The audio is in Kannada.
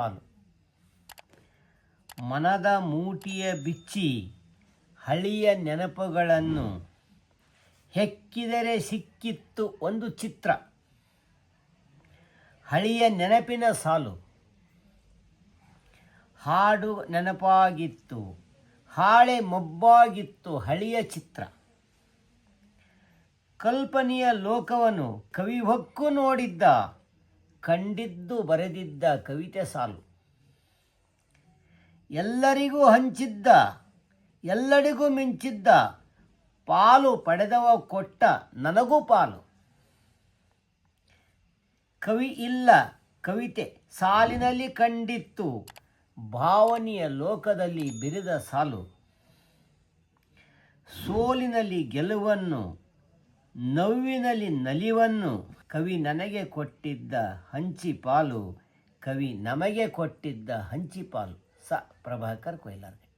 ಪಾಲು. ಮನದ ಮೂಟಿಯ ಬಿಚ್ಚಿ ಹಳಿಯ ನೆನಪುಗಳನ್ನು ಹೆಕ್ಕಿದರೆ ಸಿಕ್ಕಿತ್ತು ಒಂದು ಚಿತ್ರ. ಹಳಿಯ ನೆನಪಿನ ಸಾಲು. ಹಾಡು ನೆನಪಾಗಿತ್ತು, ಹಾಳೆ ಮೊಬ್ಬಾಗಿತ್ತು ಹಳಿಯ ಚಿತ್ರ. ಕಲ್ಪನೆಯ ಲೋಕವನ್ನು ಕವಿಹೊಕ್ಕು ನೋಡಿದ್ದ ಕಂಡಿದ್ದು ಬರೆದಿದ್ದ ಕವಿತೆ ಸಾಲು. ಎಲ್ಲರಿಗೂ ಹಂಚಿದ್ದ, ಎಲ್ಲರಿಗೂ ಮಿಂಚಿದ್ದ, ಪಾಲು ಪಡೆದವ ಕೊಟ್ಟ ನನಗೂ ಪಾಲು. ಕವಿ ಇಲ್ಲ, ಕವಿತೆ ಸಾಲಿನಲ್ಲಿ ಕಂಡಿತ್ತು, ಭಾವನೆಯ ಲೋಕದಲ್ಲಿ ಬಿರಿದ ಸಾಲು. ಸೋಲಿನಲ್ಲಿ ಗೆಲುವನ್ನು ನೋವಿನಲ್ಲಿ ನಲಿವನ್ನು ಕವಿ ನನಗೆ ಕೊಟ್ಟಿದ್ದ ಹಂಚಿ ಪಾಲು ಕವಿ ನಮಗೆ ಕೊಟ್ಟಿದ್ದ ಹಂಚಿ ಪಾಲು ಸ. ಪ್ರಭಾಕರ್ ಕೊಯ್ಲಾರ್